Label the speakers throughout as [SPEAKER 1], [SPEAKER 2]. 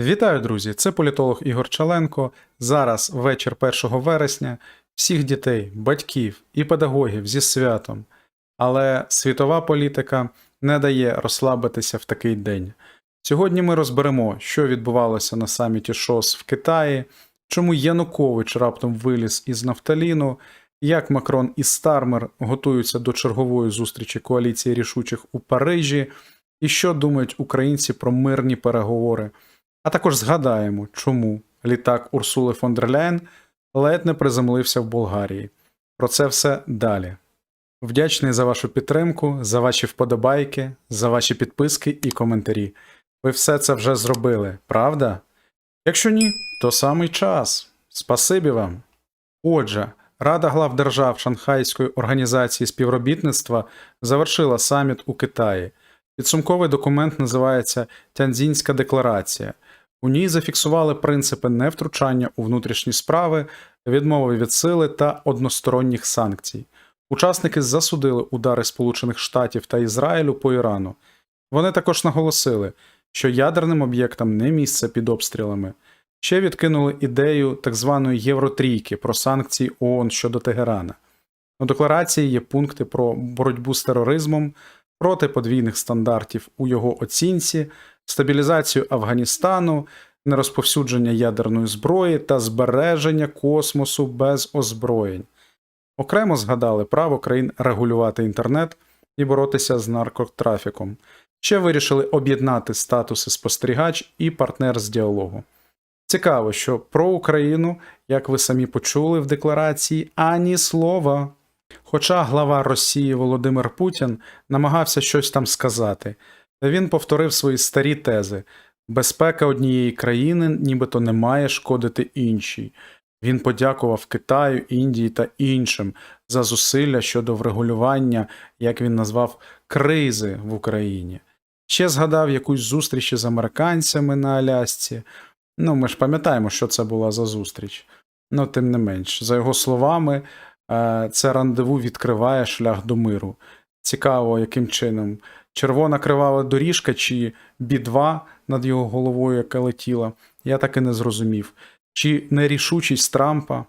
[SPEAKER 1] Вітаю, друзі! Це політолог Ігор Чаленко. Зараз вечір 1 вересня. Всіх дітей, батьків і педагогів зі святом. Але світова політика не дає розслабитися в такий день. Сьогодні ми розберемо, що відбувалося на саміті ШОС в Китаї, чому Янукович раптом виліз із нафталіну, як Макрон і Стармер готуються до чергової зустрічі коаліції рішучих у Парижі, і що думають українці про мирні переговори. А також згадаємо, чому літак Урсули фон дер Ляєн ледь не приземлився в Болгарії. Про це все далі. Вдячний за вашу підтримку, за ваші вподобайки, за ваші підписки і коментарі. Ви все це вже зробили, правда? Якщо ні, то самий час. Спасибі вам. Отже, Рада глав держав Шанхайської організації співробітництва завершила саміт у Китаї. Підсумковий документ називається Тяньцзінська декларація. У ній зафіксували принципи невтручання у внутрішні справи, відмови від сили та односторонніх санкцій. Учасники засудили удари Сполучених Штатів та Ізраїлю по Ірану. Вони також наголосили, що ядерним об'єктам не місце під обстрілами. Ще відкинули ідею так званої Євротрійки про санкції ООН щодо Тегерана. У декларації є пункти про боротьбу з тероризмом, проти подвійних стандартів у його оцінці, стабілізацію Афганістану, нерозповсюдження ядерної зброї та збереження космосу без озброєнь. Окремо згадали право країн регулювати інтернет і боротися з наркотрафіком. Ще вирішили об'єднати статуси спостерігач і партнер з діалогу. Цікаво, що про Україну, як ви самі почули в декларації, ані слова. Хоча глава Росії Володимир Путін намагався щось там сказати, він повторив свої старі тези: безпека однієї країни нібито не має шкодити іншій. Він подякував Китаю, Індії та іншим за зусилля щодо врегулювання, як він назвав, кризи в Україні. Ще згадав якусь зустріч із американцями на Алясці. Ну, ми ж пам'ятаємо, що це була за зустріч. Ну, тим не менш, за його словами, е, це рандеву відкриває шлях до миру. Цікаво, яким чином. Червона кривава доріжка чи бі-2 над його головою, яка летіла, я так і не зрозумів. Чи нерішучість Трампа?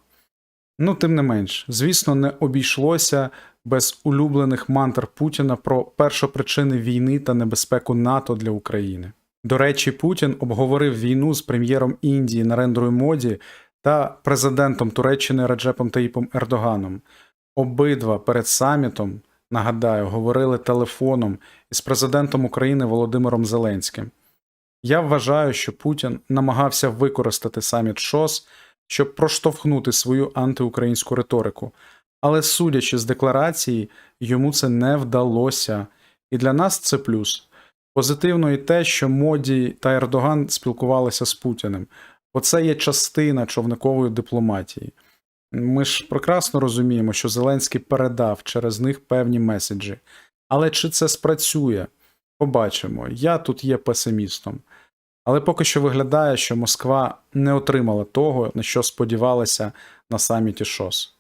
[SPEAKER 1] Ну, тим не менш, звісно, не обійшлося без улюблених мантр Путіна про першопричини війни та небезпеку НАТО для України. До речі, Путін обговорив війну з прем'єром Індії Нарендрою Моді та президентом Туреччини Раджепом Таїпом Ердоганом. Обидва перед самітом, нагадаю, говорили телефоном із президентом України Володимиром Зеленським. Я вважаю, що Путін намагався використати саміт ШОС, щоб проштовхнути свою антиукраїнську риторику. Але судячи з декларації, йому це не вдалося. І для нас це плюс. Позитивно і те, що Моді та Ердоган спілкувалися з Путіним, бо це є частина човникової дипломатії. Ми ж прекрасно розуміємо, що Зеленський передав через них певні меседжі. Але чи це спрацює? Побачимо. Я тут є песимістом. Але поки що виглядає, що Москва не отримала того, на що сподівалася на саміті ШОС.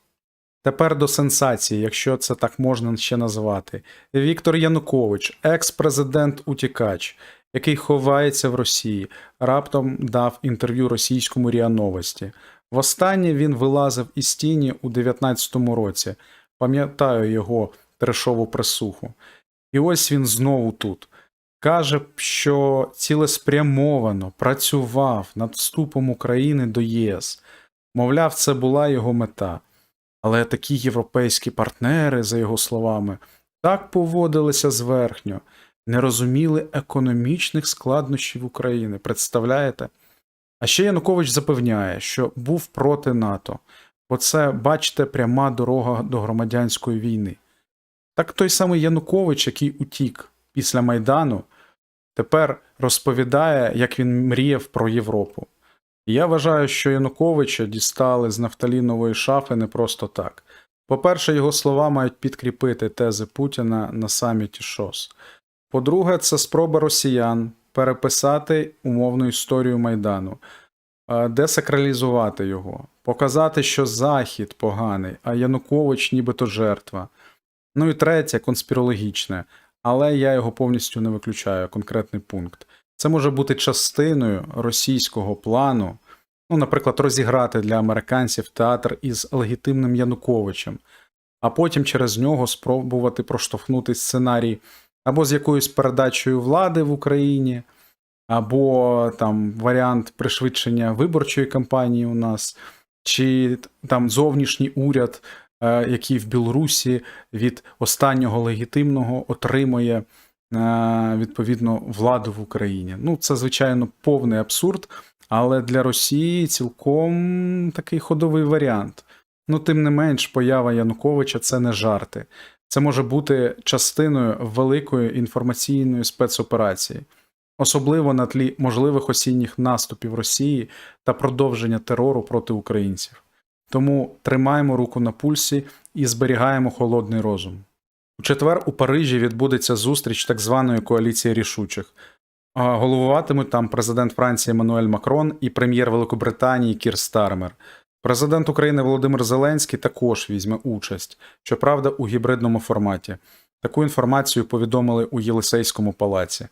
[SPEAKER 1] Тепер до сенсації, якщо це так можна ще назвати. Віктор Янукович, екс-президент Утікач, який ховається в Росії, раптом дав інтерв'ю російському РІА Новості. Востаннє він вилазив із тіні у 19-му році. Пам'ятаю його трешову присуху. І ось він знову тут. Каже, що цілеспрямовано працював над вступом України до ЄС. Мовляв, це була його мета. Але такі європейські партнери, за його словами, так поводилися зверхньо, не розуміли економічних складнощів України. Представляєте? А ще Янукович запевняє, що був проти НАТО, бо це, бачите, пряма дорога до громадянської війни. Так той самий Янукович, який утік після Майдану, тепер розповідає, як він мріяв про Європу. І я вважаю, що Януковича дістали з нафталінової шафи не просто так. По-перше, його слова мають підкріпити тези Путіна на саміті ШОС. По-друге, це спроба росіян переписати умовну історію Майдану, десакралізувати його, показати, що Захід поганий, а Янукович нібито жертва. Ну і третє, конспірологічне, але я його повністю не виключаю, конкретний пункт. Це може бути частиною російського плану, ну, наприклад, розіграти для американців театр із легітимним Януковичем, а потім через нього спробувати проштовхнути сценарій або з якоюсь передачею влади в Україні, або там варіант пришвидшення виборчої кампанії у нас, чи там зовнішній уряд, е, який в Білорусі від останнього легітимного отримує е, відповідно владу в Україні. Ну, це звичайно повний абсурд, але для Росії цілком такий ходовий варіант. Ну, тим не менш, поява Януковича це не жарти. Це може бути частиною великої інформаційної спецоперації, особливо на тлі можливих осінніх наступів Росії та продовження терору проти українців. Тому тримаємо руку на пульсі і зберігаємо холодний розум. У четвер у Парижі відбудеться зустріч так званої коаліції рішучих. Головуватимуть там президент Франції Еммануель Макрон і прем'єр Великобританії Кір Стармер. Президент України Володимир Зеленський також візьме участь, щоправда, у гібридному форматі. Таку інформацію повідомили у Єлисейському палаці.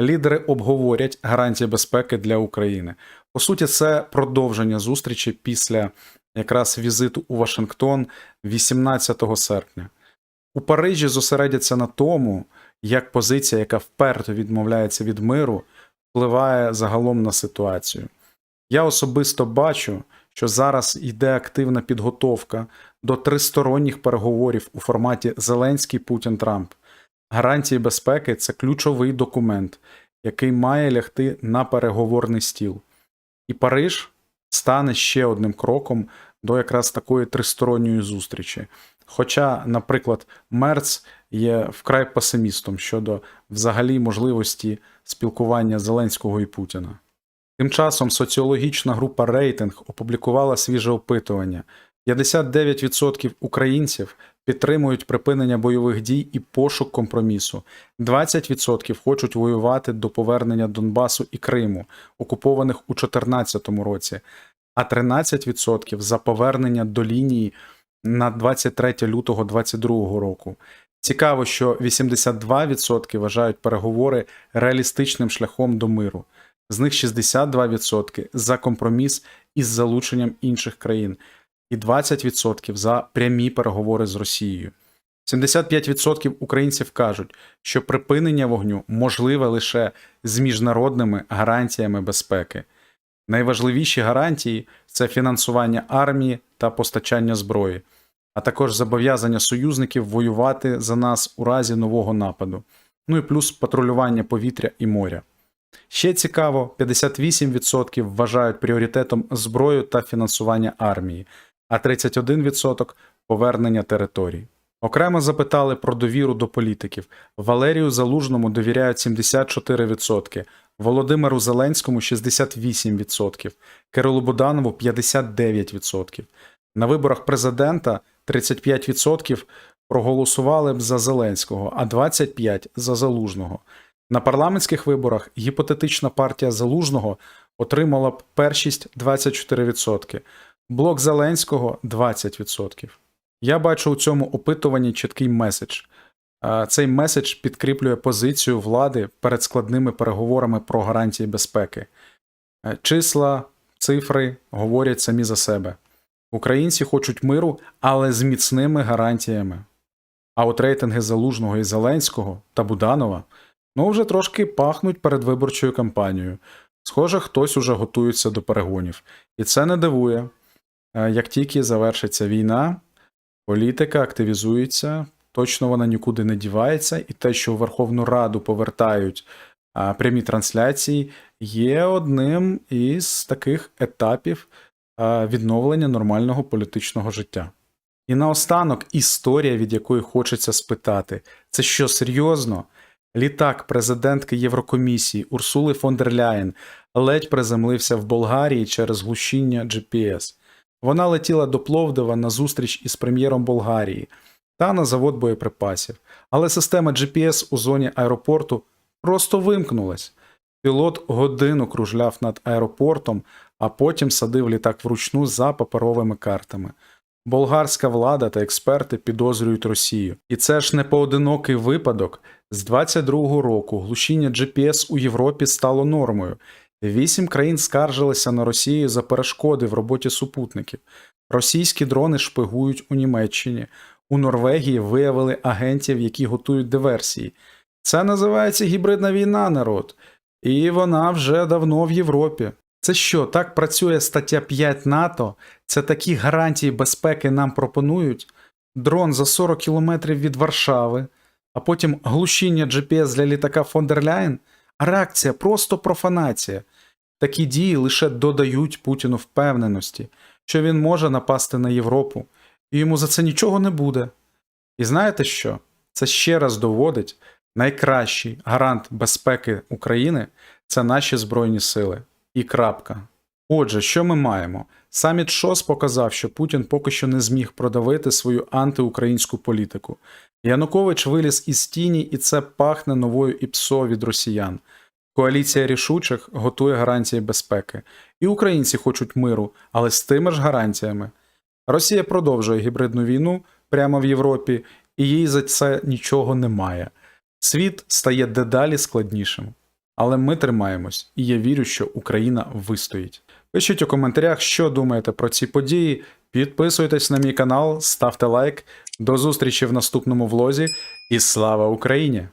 [SPEAKER 1] Лідери обговорять гарантії безпеки для України. По суті, це продовження зустрічі після якраз візиту у Вашингтон 18 серпня. У Парижі зосередяться на тому, як позиція, яка вперто відмовляється від миру, впливає загалом на ситуацію. Я особисто бачу, що зараз йде активна підготовка до тристоронніх переговорів у форматі Зеленський Путін Трамп. Гарантії безпеки це ключовий документ, який має лягти на переговорний стіл. І Париж стане ще одним кроком до якраз такої тристоронньої зустрічі. Хоча, наприклад, Мерц є вкрай песимістом щодо взагалі можливості спілкування Зеленського і Путіна. Тим часом соціологічна група Рейтинг опублікувала свіже опитування: 59% українців підтримують припинення бойових дій і пошук компромісу. 20% хочуть воювати до повернення Донбасу і Криму, окупованих у 2014 році, а 13% за повернення до лінії на 23 лютого 2022 року. Цікаво, що 82% вважають переговори реалістичним шляхом до миру. З них 62% за компроміс із залученням інших країн, і 20% за прямі переговори з Росією. 75% українців кажуть, що припинення вогню можливе лише з міжнародними гарантіями безпеки. Найважливіші гарантії це фінансування армії та постачання зброї, а також зобов'язання союзників воювати за нас у разі нового нападу, ну і плюс патрулювання повітря і моря. Ще цікаво, 58% вважають пріоритетом зброю та фінансування армії, а 31% повернення територій. Окремо запитали про довіру до політиків. Валерію Залужному довіряють 74%, Володимиру Зеленському 68%, Кирилу Буданову 59%. На виборах президента 35% проголосували б за Зеленського, а 25% за Залужного. На парламентських виборах гіпотетична партія Залужного отримала б першість 24%, блок Зеленського 20%. Я бачу у цьому опитуванні чіткий меседж. Цей меседж підкріплює позицію влади перед складними переговорами про гарантії безпеки. Числа, цифри говорять самі за себе. Українці хочуть миру, але з міцними гарантіями. А от рейтинги Залужного і Зеленського та Буданова ну вже трошки пахнуть передвиборчою кампанією. Схоже, хтось уже готується до перегонів. І це не дивує. Е, Як тільки завершиться війна, політика активізується, точно вона нікуди не дівається, і те, що у Верховну Раду повертають прямі трансляції, є одним із таких етапів відновлення нормального політичного життя. І наостанок історія, від якої хочеться спитати: це що серйозно? Літак президентки Єврокомісії Урсули фон дер Ляєн ледь приземлився в Болгарії через глушіння GPS. Вона летіла до Пловдива на зустріч із прем'єром Болгарії та на завод боєприпасів, але система GPS у зоні аеропорту просто вимкнулась. Пілот годину кружляв над аеропортом, а потім садив літак вручну за паперовими картами. Болгарська влада та експерти підозрюють Росію. І це ж не поодинокий випадок, З 22-го року глушіння GPS у Європі стало нормою. Вісім країн скаржилися на Росію за перешкоди в роботі супутників. Російські дрони шпигують у Німеччині. У Норвегії виявили агентів, які готують диверсії. Це називається гібридна війна, народ. І вона вже давно в Європі. Це що, так працює стаття 5 НАТО? Це такі гарантії безпеки нам пропонують? Дрон за 40 кілометрів від Варшави, а потім глушіння GPS для літака фон дер А реакція просто профанація. Такі дії лише додають Путіну впевненості, що він може напасти на Європу, і йому за це нічого не буде. І знаєте що? Це ще раз доводить, найкращий гарант безпеки України це наші Збройні Сили. І крапка. Отже, що ми маємо? Саміт ШОС показав, що Путін поки що не зміг продавити свою антиукраїнську політику. Янукович виліз із тіні, і це пахне новою ІПСО від росіян. Коаліція рішучих готує гарантії безпеки. І українці хочуть миру, але з тими ж гарантіями. Росія продовжує гібридну війну прямо в Європі, і їй за це нічого немає. Світ стає дедалі складнішим. Але ми тримаємось, і я вірю, що Україна вистоїть. Пишіть у коментарях, що думаєте про ці події. Підписуйтесь на мій канал, ставте лайк. До зустрічі в наступному влозі і слава Україні!